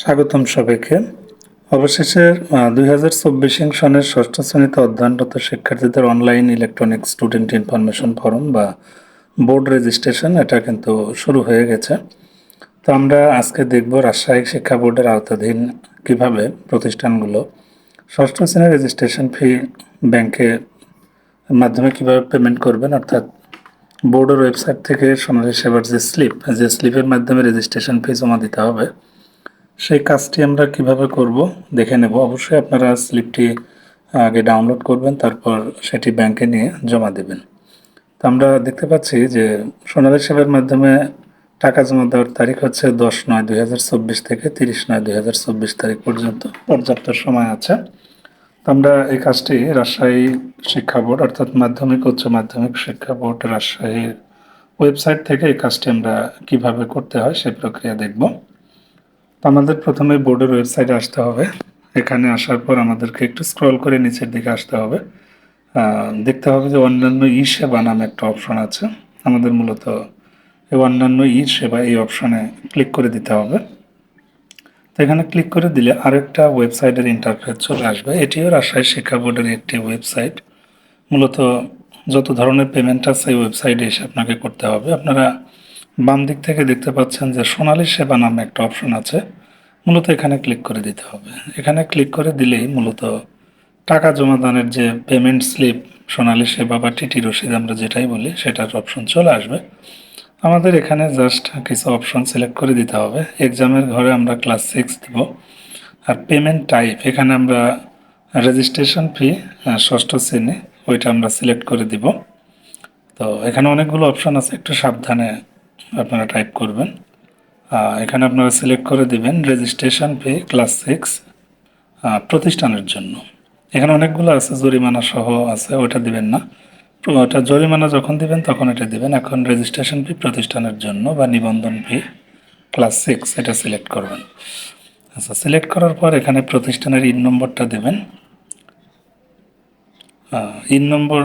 স্বাগতম সবাইকে। অবশেষে দুই হাজার চব্বিশ সনের ষষ্ঠ শ্রেণীতে অধ্যয়নরত শিক্ষার্থীদের online electronic student information form বা বোর্ড রেজিস্ট্রেশন এটা কিন্তু শুরু হয়ে গেছে। তো আমরা আজকে দেখব রাজশাহী শিক্ষা বোর্ডের আওতাধীন কীভাবে প্রতিষ্ঠানগুলো ষষ্ঠ শ্রেণির রেজিস্ট্রেশন ফি ব্যাংকে মাধ্যমে কীভাবে পেমেন্ট করবেন, অর্থাৎ বোর্ডের ওয়েবসাইট থেকে সোনালী সেবার যে স্লিপ যে স্লিপের মাধ্যমে রেজিস্ট্রেশন ফি জমা দিতে হবে সেই কাজটি আমরা কীভাবে করব দেখে নেব। অবশ্যই আপনারা স্লিপটি আগে ডাউনলোড করবেন, তারপর সেটি ব্যাংকে নিয়ে জমা দেবেন। তো আমরা দেখতে পাচ্ছি যে সোনালী সেবার মাধ্যমে টাকা জমা দেওয়ার তারিখ হচ্ছে দশ নয় দুই থেকে তিরিশ নয় দুই তারিখ পর্যন্ত পর্যাপ্ত সময় আছে। তো আমরা এই কাজটি রাজশাহী শিক্ষা বোর্ড অর্থাৎ মাধ্যমিক, উচ্চ মাধ্যমিক শিক্ষা বোর্ড রাজশাহীর ওয়েবসাইট থেকে এই কাজটি আমরা কীভাবে করতে হয় সে প্রক্রিয়া দেখব। তো আমাদের প্রথমে বোর্ডের ওয়েবসাইটে আসতে হবে। এখানে আসার পর আমাদেরকে একটু স্ক্রল করে নিচের দিকে আসতে হবে। দেখতে হবে যে অন্যান্য ই সেবা নামে একটা অপশন আছে। আমাদের মূলত এই অন্যান্য ই সেবা এই অপশনে ক্লিক করে দিতে হবে। তো এখানে ক্লিক করে দিলে আরেকটা ওয়েবসাইটের ইন্টারফেস চলে আসবে। এটিও রাজশাহী শিক্ষা বোর্ডের একটি ওয়েবসাইট মূলত যত ধরনের পেমেন্ট আছে, এই ওয়েবসাইটে এসে আপনাকে করতে হবে। আপনারা বাম দিক থেকে দেখতে পাচ্ছেন যে সোনালী সেবা নামে একটা অপশন আছে। মূলত এখানে ক্লিক করে দিতে হবে। এখানে ক্লিক করে দিলেই মূলত টাকা জমা দানের যে পেমেন্ট স্লিপ সোনালী সেবা বা টিটি রসিদ আমরা যেটাই বলি, সেটার অপশন চলে আসবে। আমাদের এখানে জাস্ট কিছু অপশন সিলেক্ট করে দিতে হবে। এক্সামের ঘরে আমরা ক্লাস সিক্স দেব। আর পেমেন্ট টাইপ এখানে আমরা রেজিস্ট্রেশন ফি ষষ্ঠ শ্রেণি, ওইটা আমরা সিলেক্ট করে দিব। তো এখানে অনেকগুলো অপশন আছে, একটু সাবধানে আপনারা টাইপ করবেন। এখানে আপনারা সিলেক্ট করে দিবেন রেজিস্ট্রেশন ফি ক্লাস সিক্স প্রতিষ্ঠানের জন্য। এখানে অনেকগুলো আছে, জরিমানা সহ আছে ওটা দিবেন না। ওটা জরিমানা যখন দিবেন, তখন এটা দিবেন। এখন রেজিস্ট্রেশন ফি প্রতিষ্ঠানের জন্য বা নিবন্ধন ফি ক্লাস সিক্স এটা সিলেক্ট করবেন। আচ্ছা সিলেক্ট করার পর এখানে প্রতিষ্ঠানের ইন নম্বরটা দেবেন। ইন নম্বর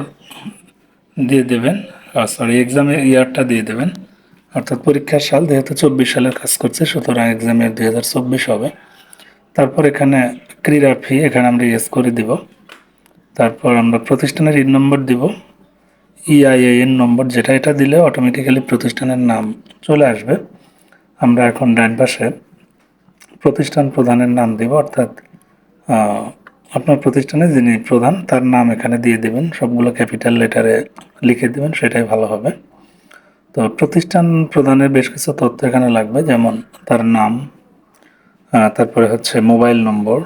দিয়ে দেবেন। সরি এক্সামের ইয়ারটা দিয়ে দেবেন। অর্থাৎ পরীক্ষার সাল যেহেতু চব্বিশ সালের কাজ করছে, সুতরাং এক্সামের দুই হাজার চব্বিশ হবে। তারপর এখানে ক্রীড়া ফি এখানে আমরা ইয়েস করে দিব। তারপর আমরা প্রতিষ্ঠানের ইন নম্বর দিব। ইআইএন নম্বর যেটা, এটা দিলে অটোমেটিক্যালি প্রতিষ্ঠানের নাম চলে আসবে। আমরা এখন ডান পাশে প্রতিষ্ঠান প্রধানের নাম দিব, অর্থাৎ আপনার প্রতিষ্ঠানে যিনি প্রধান, তার নাম এখানে দিয়ে দেবেন। সবগুলো ক্যাপিটাল লেটারে লিখে দেবেন, সেটাই ভালো হবে। তো প্রতিষ্ঠান প্রধানের বেশ কিছু তথ্য এখানে লাগবে, যেমন তার নাম তারপরে হচ্ছে মোবাইল নম্বর,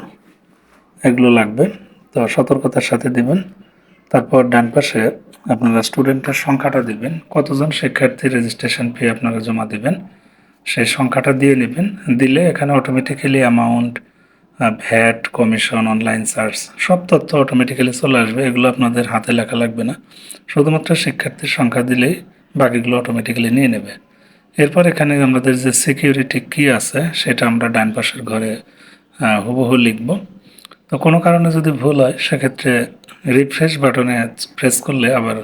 এগুলো লাগবে। তো সতর্কতার সাথে দিবেন। তারপর ডান পাশে আপনারা স্টুডেন্টের সংখ্যাটা দিবেন। কতজন শিক্ষার্থী রেজিস্ট্রেশন ফি আপনারা জমা দিবেন, সেই সংখ্যাটা দিয়ে নেবেন। দিলে এখানে automatically amount VAT commission online search সব তথ্য অটোমেটিক্যালি চলে আসবে। এগুলো আপনাদের হাতে লেখা লাগবে না। শুধুমাত্র শিক্ষার্থীর সংখ্যা দিলেই বাকিগুলো অটোমেটিক্যালি নিয়ে নেবে। এরপর এখানে আমাদের যে সিকিউরিটি কি আছে, সেটা আমরা ডান পাশের ঘরে হুবহু লিখব। তো কোনো কারণে যদি ভুল হয়, সেক্ষেত্রে রিফ্রেশ বাটনে প্রেস করলে আবার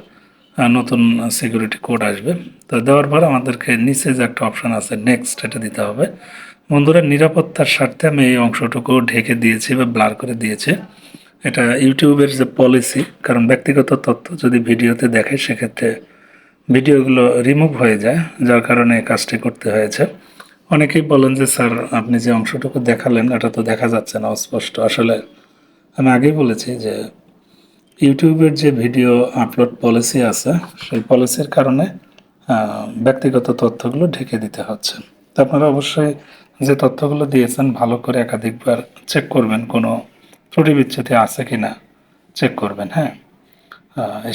নতুন সিকিউরিটি কোড আসবে। তো দেওয়ার পর আমাদেরকে নিচে যে একটা অপশান আছে নেক্সট এটা দিতে হবে। বন্ধুরা, নিরাপত্তার স্বার্থে আমি এই অংশটুকু ঢেকে দিয়েছি বা ব্লার করে দিয়েছি। এটা ইউটিউবের যে পলিসি কারণ ব্যক্তিগত তথ্য যদি ভিডিওতে দেখে, সেক্ষেত্রে ভিডিওগুলো রিমুভ হয়ে যায়, যার কারণে কাজটি করতে হয়েছে। অনেকেই বলেন যে, স্যার, আপনি যে অংশটুকু দেখালেন, এটা তো দেখা যাচ্ছে না, অস্পষ্ট। আসলে আমি আগেই বলেছি যে, ইউটিউবের যে ভিডিও আপলোড পলিসি আছে, সেই পলিসির কারণে ব্যক্তিগত তথ্যগুলো ঢেকে দিতে হচ্ছে। তো আপনারা অবশ্যই যে তথ্যগুলো দিয়েছেন, ভালো করে একাধিকবার চেক করবেন, কোনো ত্রুটি বিচ্ছুতি আছে কি না চেক করবেন হ্যাঁ?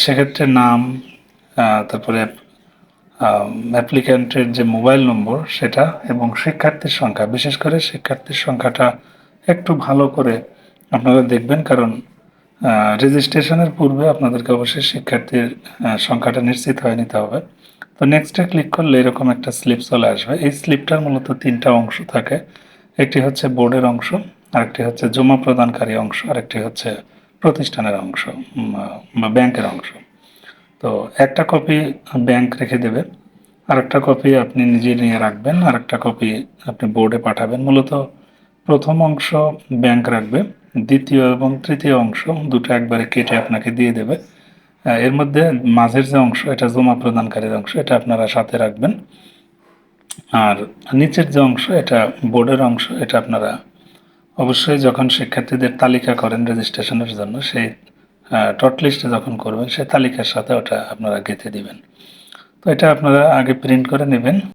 সেক্ষেত্রে নাম তারপরে অ্যাপ্লিক্যান্টের যে মোবাইল নম্বর সেটা এবং শিক্ষার্থীর সংখ্যা, বিশেষ করে শিক্ষার্থীর সংখ্যাটা একটু ভালো করে আপনারা দেখবেন কারণ রেজিস্ট্রেশনের পূর্বে আপনাদেরকে অবশ্যই শিক্ষার্থীর সংখ্যাটা নিশ্চিত হয়ে নিতে হবে। তো নেক্সটে ক্লিক করলে এরকম একটা স্লিপ চলে আসবে। এই স্লিপটার মূলত তিনটা অংশ থাকে। একটি হচ্ছে বোর্ডের অংশ, আরেকটি হচ্ছে জমা প্রদানকারী অংশ, আরেকটি হচ্ছে প্রতিষ্ঠানের অংশ বা ব্যাংকের অংশ। তো একটা কপি ব্যাংক রেখে দেবে আরেকটা কপি আপনি নিজে নিয়ে রাখবেন, আরেকটা কপি আপনি বোর্ডে পাঠাবেন। মূলত প্রথম অংশ ব্যাংক রাখবে, দ্বিতীয় এবং তৃতীয় অংশ দুটো একবারে কেটে আপনাকে দিয়ে দেবে। এর মধ্যে মাঝের যে অংশ, এটা জমা প্রদানকারীর অংশ, এটা আপনারা সাথে রাখবেন। আর নিচের যে অংশ, এটা বোর্ডের অংশ, এটা আপনারা অবশ্যই যখন শিক্ষার্থীদের তালিকা করেন রেজিস্ট্রেশনের জন্য, সেই টট লিস্টে যখন করবেন, সে তালিকার সাথে ওটা আপনারা গেঁথে দিবেন। তো এটা আপনারা আগে প্রিন্ট করে নেবেন।